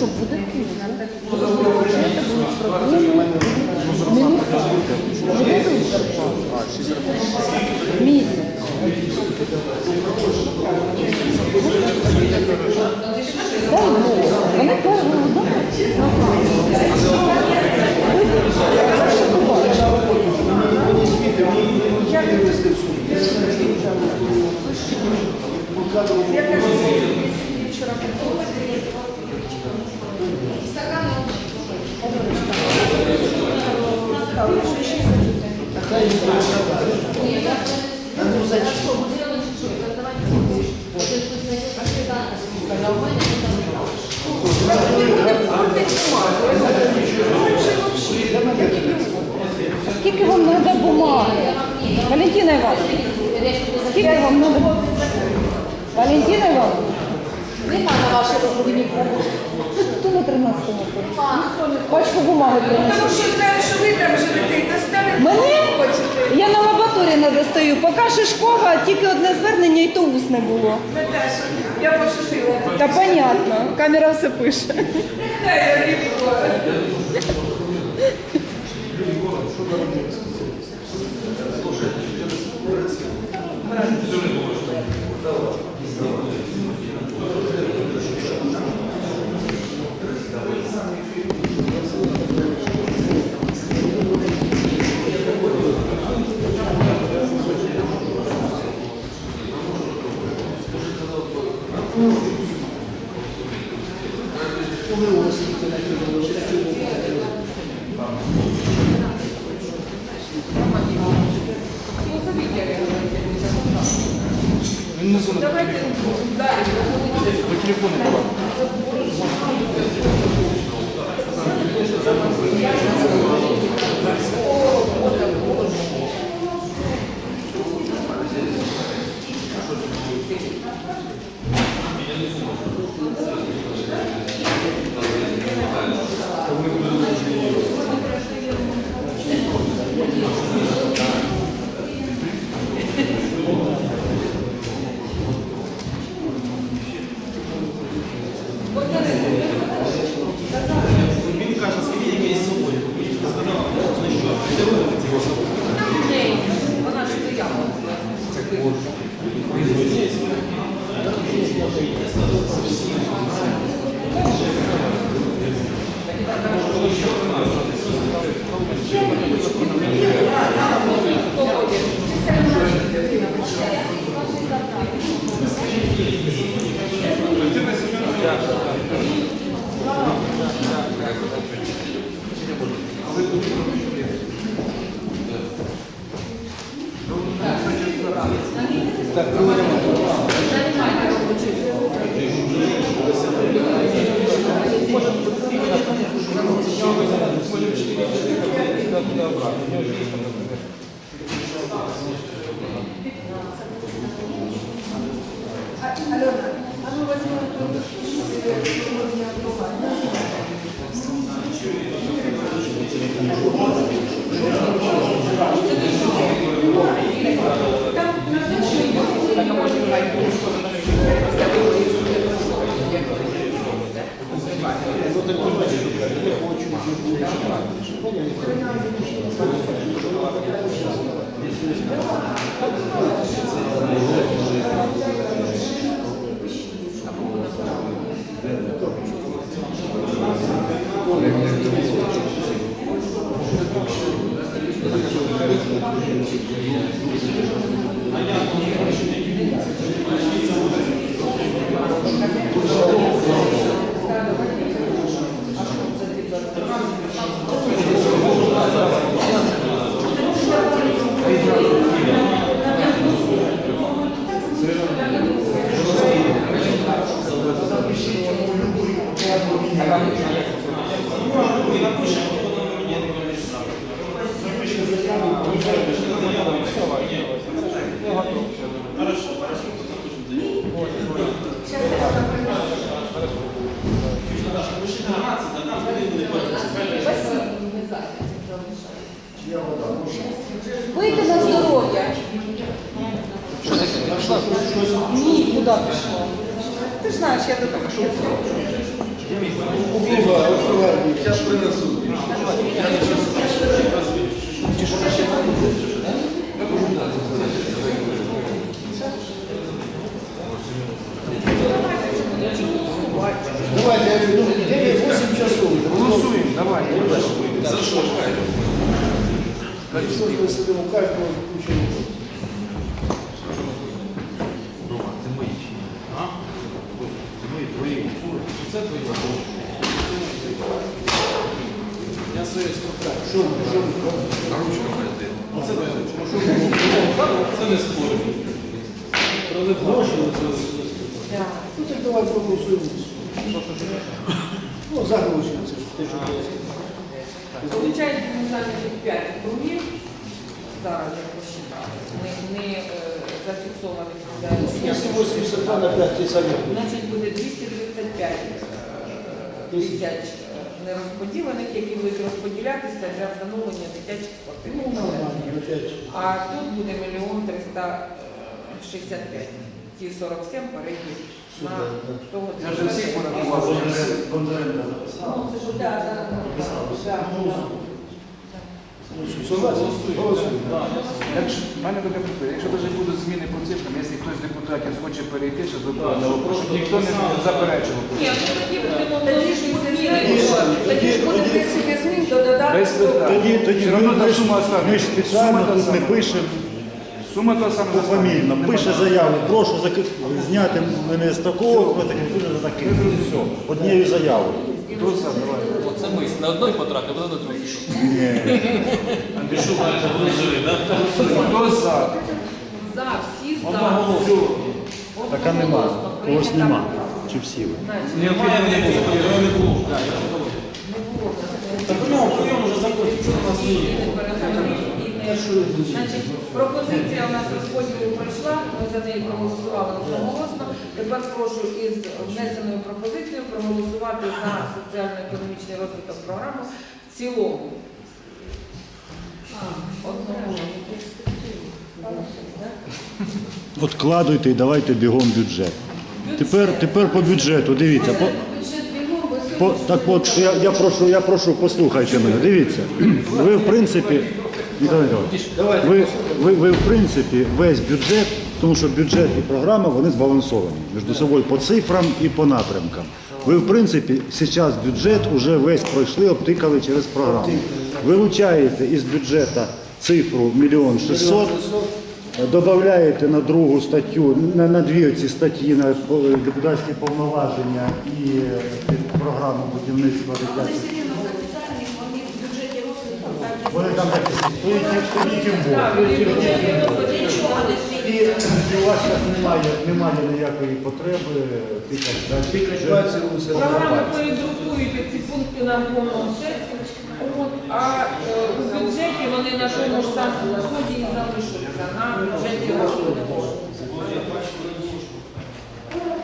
що буде хуже. Бюджети будуть проблеми. Не зарплату. Місяць. Дай Бог. Вони першого Скільки вам треба бумаги? Валентина Івановна, скільки вам треба? Валентина Івановна? Нема на вашій роботі. Хто на 13-му Пачку бумаги принесу. Тому що знаю, що ви там живете і доставите. Мене? Хочете. Я на лабораторії не достаю. Поки Шишкова, тільки одне звернення і то усне було. Наташа, я пошутила. Та понятно, камера все пише. Нехай я рибку. Він Пийте на здоров'я. Ні, куди пішло? Ти ж знаєш, я тут. Зараз принесу. Я не Давайте, я веду 9-8 часов. Голосуємо, давай. За що? Что мы сидим у. Це твої. Я своє твоя ручка. Це не гроши? Ну так давай проголосуємо. Ну, за це ж те, що. Получається, ми зайняті 5 кругів. Зараз я посчитала. Не, не е, зафіксованих для 282 на 5 тисяч. Значить, буде 235 тисяч е, нерозподілених, які будуть розподілятися для встановлення дитячих Ну, нормально, опять. А тут буде мільйон 365. Ті 47 перейдуть на Супер, да. того. Я вже всіх порахував. Ну, що, Согласен? Голосуємо. Якщо в мене таке питання, якщо навіть будуть зміни по цифрам, якщо хтось з депутатів хоче перейти, щоб ніхто не заперечував. Ні, ну тоді будемо Тоді ж буде зміни, тоді ж буде 10 змін до Без додатку. питань. Тоді, тоді Все ми, одно та ж- сума остане. ми ж спеціально Сума та тут не сама. пишемо Сума та сама. пофамільно. Пише заяву, прошу зак- зняти мене з такого, за таке. Все, однією заявою. Хто за? Давай. Оце ми на одної потрапили, а на другій. Хто за? За, всі за. Така нема. Когось нема. Чи всі ви? Немає, не було. Його не було. Так у нього прийом вже закончився. Що у нас є? Значить, пропозиція у нас розподілу пройшла, ми за неї проголосували одноголосно. Тепер прошу із внесеною пропозицією проголосувати за соціально-економічний розвиток програми в цілому. Одноголосно. Откладуйте і давайте бігом бюджет. Тепер, тепер по бюджету, дивіться. По, по, так от, я, я, прошу, я прошу, послухайте мене, дивіться. Ви, в принципі, Ніколай Михайлович, ви, ви, ви, в принципі, весь бюджет, тому що бюджет і програма, вони збалансовані між собою по цифрам і по напрямкам. Ви, в принципі, зараз бюджет уже весь пройшли, обтикали через програму. Вилучаєте із бюджету цифру мільйон шістсот, Додаєте на другу статтю, на, на дві ці статті на депутатські повноваження і е, програму будівництва дитячих. Вони там такі, тоді тоді тим більше. І у вас зараз немає, немає ніякої потреби тикати. Програми передрукуєте ці пункти на повному серці, от, а е, у бюджеті вони на тому ж самому ході і залишаться на бюджеті розходу.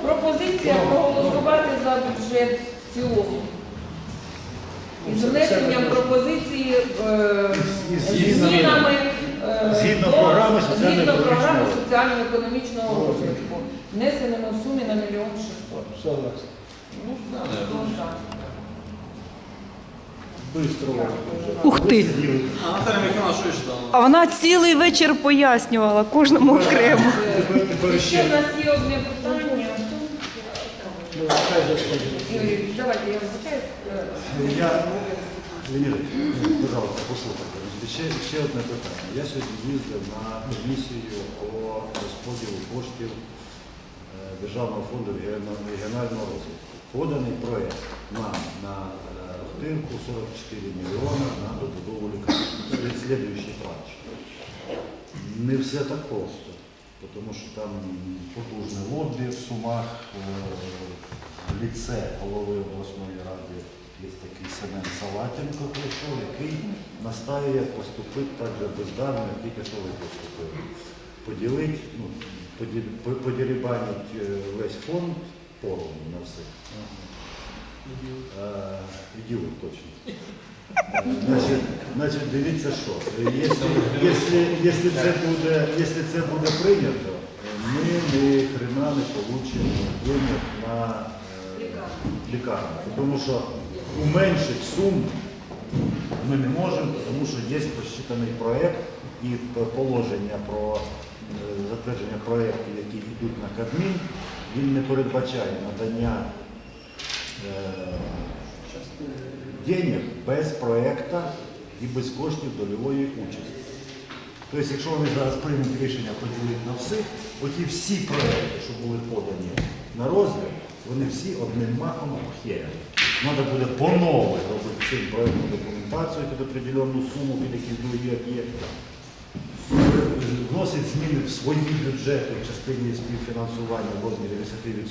Пропозиція проголосувати за бюджет в цілому. Із внесенням пропозиції е, змінами е, Згідно до- програми згідно соціально-економічного програми розвитку. соціально-економічного розвитку, внесеними в сумі на мільйон шістсот. Ну, за? Бистро. Ух ти! А Наталя Михайловна, що ще там? А вона цілий вечір пояснювала кожному окремо. Тепер, тепер Ще ще. в нас є одне питання. Ну, хай же. Юрій, давайте я вибачаю. Я, Леонід, пожалуйста, послухайте. Ще, ще одне питання. Я сьогодні їздив на комісію по розподілу коштів е, Державного фонду регіонального розвитку. Поданий проєкт нам на е, 44 мільйони на добудову лікарні. Слідуючий транш. Не все так просто, тому що там потужне лобі в Сумах, е, ліце голови обласної ради є такий Семен Салатенко прийшов, який настає поступити так же бездарно, як тільки що ви поступили. Поділити, ну, поді- подірібанить е, весь фонд поровну на все. Е, Ідіот точно. Е, Значить, значить, дивіться що. Е, Якщо, якщо, якщо, це буде, якщо це буде прийнято, е, ми ні хрена не получимо денег на, е, лікарні. Тому що уменшити суму ми не можемо, тому що є просчитаний проєкт і положення про е, затвердження проєктів, які йдуть на Кабмін, він не передбачає надання е, денег без проєкту і без коштів дольової участі. Тобто, якщо вони зараз приймуть рішення поділити на всіх, оті всі проекти, що були подані на розгляд, вони всі одним махом обхерять. Треба буде по-новому робити цим проєктну документацію під определенну суму, під якісь другі об'єкти. Вносить зміни в свої бюджети в частині співфінансування в розмірі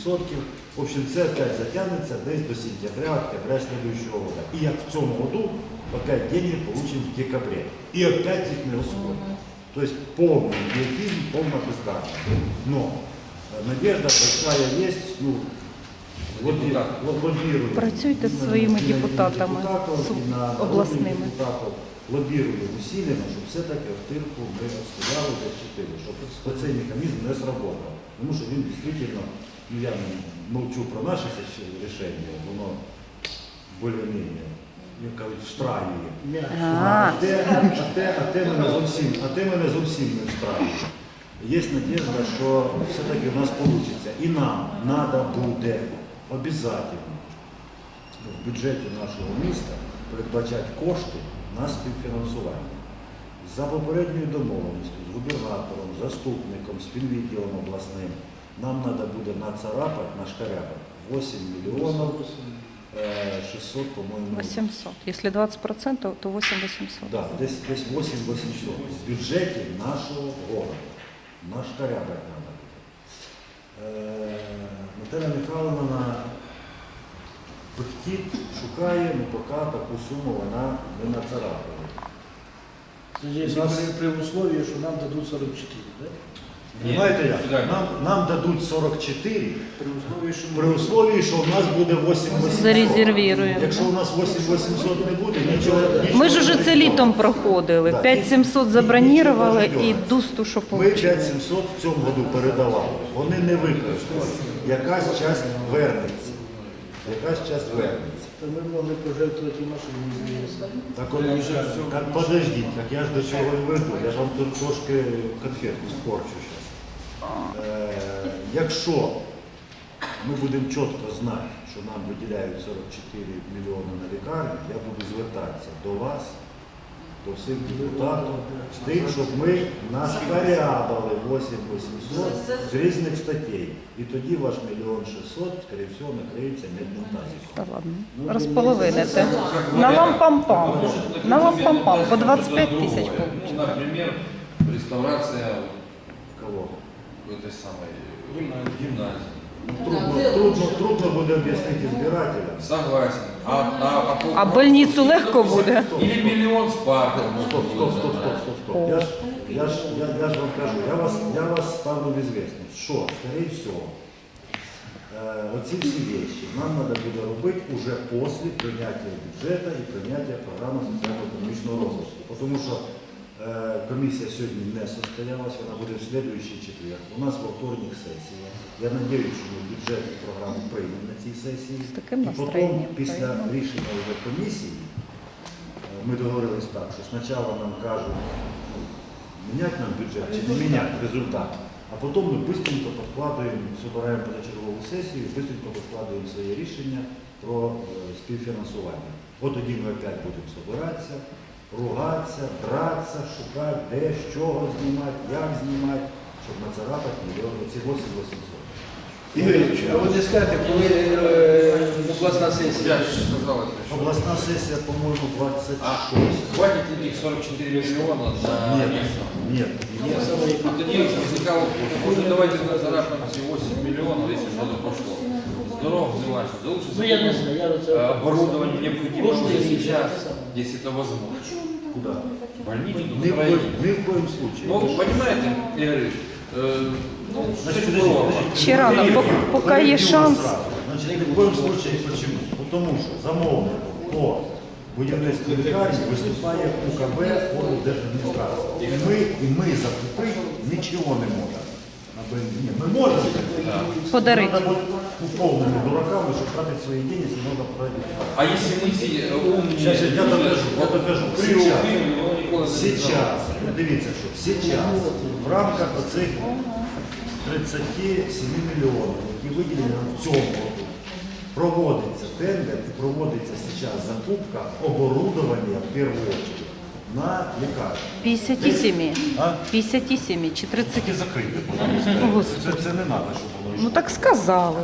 10%. В общем, це опять затягнеться десь до сентября, октября следующего года. И як в цьому году опять деньги получим в декабре. И опять их не расходим. То есть полный идиотизм, полная бездарность. Но э, надежда большая есть, ну. Працюйте И з своїми депутатами, обласними. депутатов лоббируем щоб все-таки втирку ми стояли, защитили, щоб цей механізм не сработав. Тому що він дійсно, ну я мовчу про наше рішення, воно більш-менш, як кажуть, встраює. А, А а те, мене зовсім, а те мене зовсім не встраює. Є надіжда, що все-таки в нас вийде. І нам треба буде обов'язково в бюджеті нашого міста передбачати кошти на співфінансування. За попередньою домовленістю з губернатором, заступником, співвідділом обласним нам треба буде нацарапати, нашкаряпати 8 мільйонів е, 600, по-моєму, 800. Если 20%, то 8 800. Да, десь, десь 8 800 в бюджеті нашого города. Наш порядок треба. Е, Наталя Михайловна пихтить, шукає, але поки таку суму вона не нацарапала. Це ж якщо при, при условии, що нам дадуть 44, да? Знаєте як? Нам, нам дадуть 44 При условии, що при условии, що у нас буде 8 800. Зарезервіруємо. Якщо у нас 8 800 не буде, нічого. Ми ж нічого уже не це буде. літом проходили. Да. 5700 забронірували і дусту, що Ми отримали. 5700 в цьому году передавали. Вони не використали. Якась часть вернеться. Якась часть вернеться. то ми могли пожертвувати машину Так, от, так подождіть, так я ж до чого і веду. Я ж вам тут трошки конфетку спорчу зараз. Е, якщо ми будемо чітко знати, що нам виділяють 44 мільйони на лікарню, я буду звертатися до вас, до всіх депутатів, з тим, щоб ми нашкарябали 8 800 з різних статей. І тоді ваш мільйон 600, скоріше всього, накриється медним тазиком. Та ладно. Розполовините. На лампам-пам. На лампам-пам. По 25 тисяч. Ну, например, реставрация Кого? этой самой гимназии. Трудно, трудно, трудно буде об'яснити збирателям. Согласен. А, а, а, А больницю легко буде? Или миллион с парком. Стоп, стоп, стоп, стоп, стоп, стоп. Я ж, я ж, я, я ж вам кажу, я вас, я вас ставлю в известность, що, скорее всего, е, оці всі вещи нам треба буде робити уже після прийняття бюджету і прийняття програми соціально-економічного розвитку. Тому що комісія сьогодні не состоялась, вона буде в слідуючий четвер. У нас во вторник сесія. Я сподіваюся, що ми бюджетну програму приймемо на цій сесії. З таким І потім, після рішення вже комісії, е, ми договорились так, що спочатку нам кажуть, міняти нам бюджет чи не міняти результат, а потім ми швидко підкладаємо, збираємо позачергову сесію, швидко підкладаємо своє рішення про е, співфінансування. От тоді ми опять будемо збиратися, ругатися, дратися, шукати, де, з чого знімати, як знімати, щоб нацарапати мільйон, ці 8 800. Ігоріч, а ви скажете, коли е, обласна сесія? же сказал это. еще. Обласна сесія, по-моєму, 26. А хватит ли их 44 миллиона на Нет, место? нет, нет. А тоді возникал вопрос, может давайте на зарабатываем все 8 миллионов, если что-то пошло Здорово взялась, да лучше Ну я не знаю, я э, оце... оборудование необходимо Прошлый уже рік, сейчас, це саме. если это возможно. Куда? Больницу, Ни в, коем, ни в коем случае. Ну, понимаете, Игорь Ильич, э, ну, Значит, все подожди, здорово. подожди. Ще рано, пок- поки є Перейдем шанс. сразу. Значит, ни в коем случае почему? Потому що замовником по будівництву лікарні виступає УКБ орган держадміністрації. І ми, і ми закупити нічого не можемо. на БНД. Ні, ми можемо. Подарити. Надо бути повними дураками, щоб тратити свої гроші, якщо можна потратити. А если мы все умные, Сейчас я докажу, я докажу. Сейчас, Сейчас. сейчас, дивіться, що сейчас в рамках оцих 37 мільйонів, які виділені в цьому році, проводиться тендер і проводиться зараз закупка оборудовання в першу очередь на лікарні. 57. А? 57 чи 30. Тільки закрити, будь ласка. Це, це не треба, щоб було. Ну так сказали.